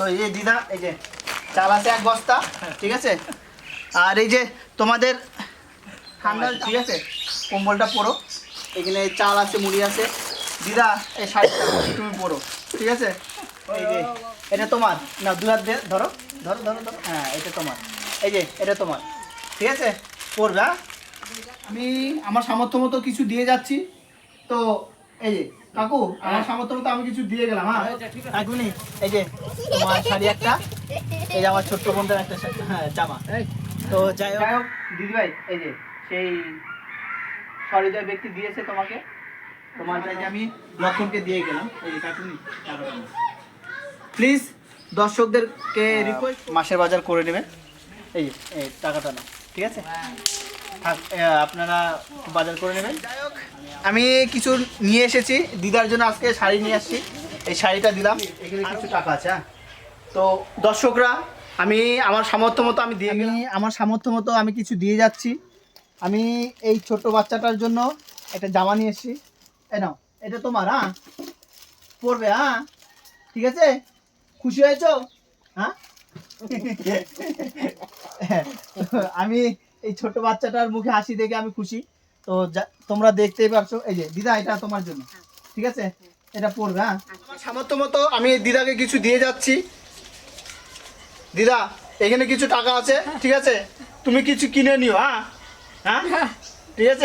তো এই দিদা, এই যে চাল আছে এক বস্তা, ঠিক আছে? আর এই যে তোমাদের ঠান্ডা ঠিক আছে? কম্বলটা পরো এখানে চাল আছে, মুড়ি আছে। দিদা, এই শাড়িটা তুমি পরো ঠিক আছে? এই যে, এটা তোমার। না দু হাত ধরো ধরো ধরো ধরো। হ্যাঁ এটা তোমার। এই যে, এটা তোমার। ঠিক আছে? পরবে হ্যাঁ? আমি, আমার সামর্থ্য মতো কিছু দিয়ে যাচ্ছি। তো এই যে কাকু আমার সামর্থ্য মতো আমি কিছু দিয়ে গেলাম হ্যাঁ? কাকুনি এই যে তোমার শাড়ি একটা এই যে আমার ছোট্ট বোনটার একটা হ্যাঁ জামা। তো যাই হোক। দিদি ভাই এই যে সেই সহৃদয় ব্যক্তি দিয়েছে তোমাকে। তোমার যে আমি লক্ষণকে দিয়ে গেলাম। এই যে কাকুনি প্লিজ দর্শকদেরকে রিকোয়েস্ট মাসের বাজার করে নেবেন। এই যে, এই টাকাটা না ঠিক আছে? থাক, আপনারা বাজার করে নেবেন। আমি কিছু নিয়ে এসেছি। দিদার জন্য আজকে শাড়ি নিয়ে আসছি। এই শাড়িটা দিলাম। এখানে কিছু টাকা আছে হ্যাঁ। তো দর্শকরা আমি আমার সামর্থ্য মতো আমি দিয়ে আমি আমার সামর্থ্য মতো আমি কিছু দিয়ে যাচ্ছি। আমি এই ছোট বাচ্চাটার জন্য একটা জামা নিয়ে এসেছি। এ নাও এটা তোমার হ্যাঁ। পরবে হ্যাঁ। ঠিক আছে? খুশি হয়েছ? হ্যাঁ। আমি এই ছোট বাচ্চাটার মুখে হাসি দেখে আমি খুশি। তো তোমরা দেখতেই পারছ এই যে দিদা এটা তোমার জন্য। ঠিক আছে? এটা পড়বে হ্যাঁ? সামর্থ্য মতো আমি দিদাকে কিছু দিয়ে যাচ্ছি। দিদা এখানে কিছু টাকা আছে ঠিক আছে? তুমি কিছু কিনে নিও হ্যাঁ? হ্যাঁ। ঠিক আছে?